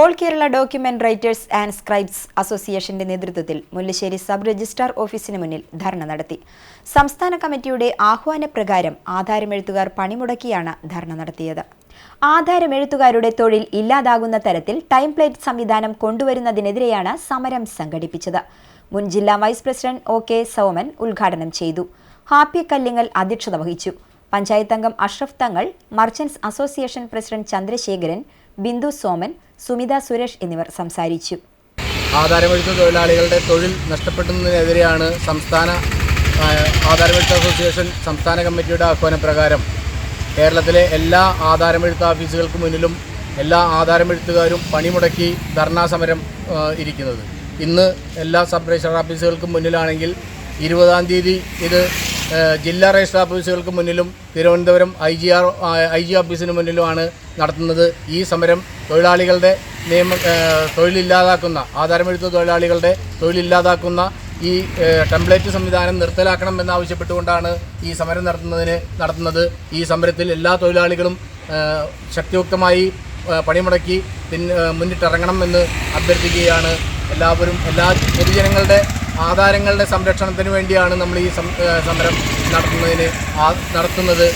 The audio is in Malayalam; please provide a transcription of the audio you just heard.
All Kerala document writers and scribes അസോസിയേഷന്റെ നേതൃത്വത്തിൽ മുല്ലശ്ശേരി സബ് രജിസ്ട്രാർ ഓഫീസിന് മുന്നിൽ ധർണ നടത്തി. സംസ്ഥാന കമ്മിറ്റിയുടെ ആഹ്വാനപ്രകാരം ആധാരമെഴുത്തുകാർ പണിമുടക്കിയാണ് ധർണ നടത്തിയത്. ആധാരമെഴുത്തുകാരുടെ തൊഴിൽ ഇല്ലാതാകുന്ന തരത്തിൽ ടൈം പ്ലേറ്റ് സംവിധാനം കൊണ്ടുവരുന്നതിനെതിരെയാണ് സമരം സംഘടിപ്പിച്ചത്. മുൻ ജില്ലാ vice president O K Soman ഉദ്ഘാടനം ചെയ്തു. ഹാപ്പി കല്ലിങ്ങൽ അധ്യക്ഷത വഹിച്ചു. പഞ്ചായത്തംഗം Ashraf Thangal merchants association president Chandrasekharan Bindu Soman Sumitha Suresh എന്നിവർ സംസാരിച്ചു. ആധാരമെഴുത്ത് തൊഴിലാളികളുടെ തൊഴിൽ നഷ്ടപ്പെടുന്നതിനെതിരെയാണ് സംസ്ഥാന ആധാരമെഴുത്ത് അസോസിയേഷൻ സംസ്ഥാന കമ്മിറ്റിയുടെ ആഹ്വാനപ്രകാരം കേരളത്തിലെ എല്ലാ ആധാരമെഴുത്ത് ഓഫീസുകൾക്ക് മുന്നിലും എല്ലാ ആധാരമെഴുത്തുകാരും പണിമുടക്കി ധർണാ സമരം ആ, ഇരിക്കുന്നത്. ഇന്ന് എല്ലാ സബ് രജിസ്ട്രാർ ഓഫീസുകൾക്കും മുന്നിലാണെങ്കിൽ ഇരുപതാം തീയതി ഇത് ജില്ലാ രജിസ്ട്രാർ ഓഫീസുകൾക്ക് മുന്നിലും Thiruvananthapuram I G R I G ഓഫീസിന് മുന്നിലുമാണ് നടത്തുന്നത്. ഈ സമരം തൊഴിലാളികളുടെ നിയമ തൊഴിലില്ലാതാക്കുന്ന ആധാരമെഴുത്ത തൊഴിലാളികളുടെ തൊഴിലില്ലാതാക്കുന്ന ഈ ടെംപ്ലേറ്റ് സംവിധാനം നിർത്തലാക്കണം എന്നാവശ്യപ്പെട്ടുകൊണ്ടാണ് ഈ സമരം നടത്തുന്നതിന് നടത്തുന്നത്. ഈ സമരത്തിൽ എല്ലാ തൊഴിലാളികളും ശക്തിയുക്തമായി പണിമുടക്കി പിൻ- മുന്നിട്ടിറങ്ങണം എന്ന് അഭ്യർത്ഥിക്കുകയാണ്. എല്ലാവരും എല്ലാ പൊതുജനങ്ങളുടെ ആധാരങ്ങളുടെ സംരക്ഷണത്തിന് വേണ്ടിയാണ് നമ്മൾ ഈ സമരം നടത്തുന്നതിന് നടത്തുന്നത്.